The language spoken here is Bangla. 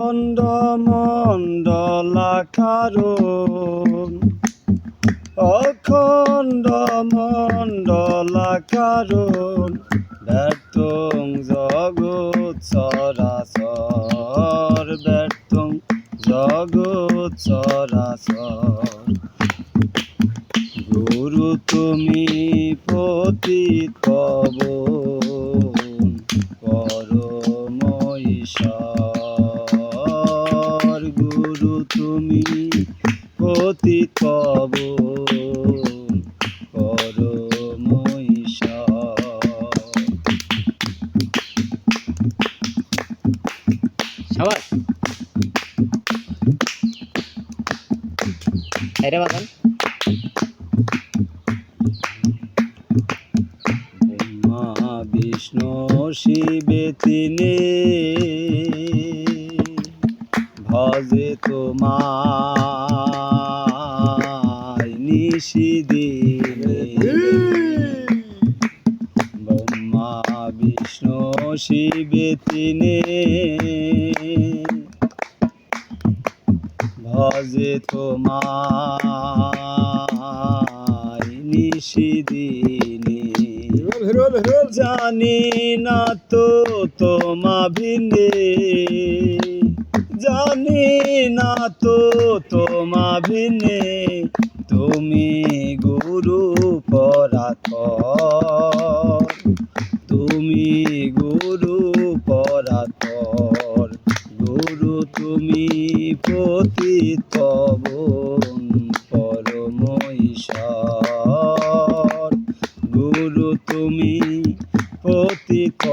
মন্দ মণ্ডলাকারণ অখণ্ড মণ্ডলাকারণ ব্যর্থং জগৎ সরাসর, ব্যর্থং জগৎ সরাসর। গুরু তুমি পতিত পবন পরম ঈশ্বর তুমি সাবাস। বাগান বিষ্ণু শিবে তিনি ভজে তোমায় নিশিদিনে ব্রহ্মা বিষ্ণু শিবে তিনি। ভজে তোমায় নিশিদিনে জানি না তো তোমা ভিনে। জানি না তো তোমা ভিনে তুমি গুরু পরাত তুমি গুরু পরাতর গুরু তুমি পতিত পরম ঈশ্বর গুরু তুমি পতিত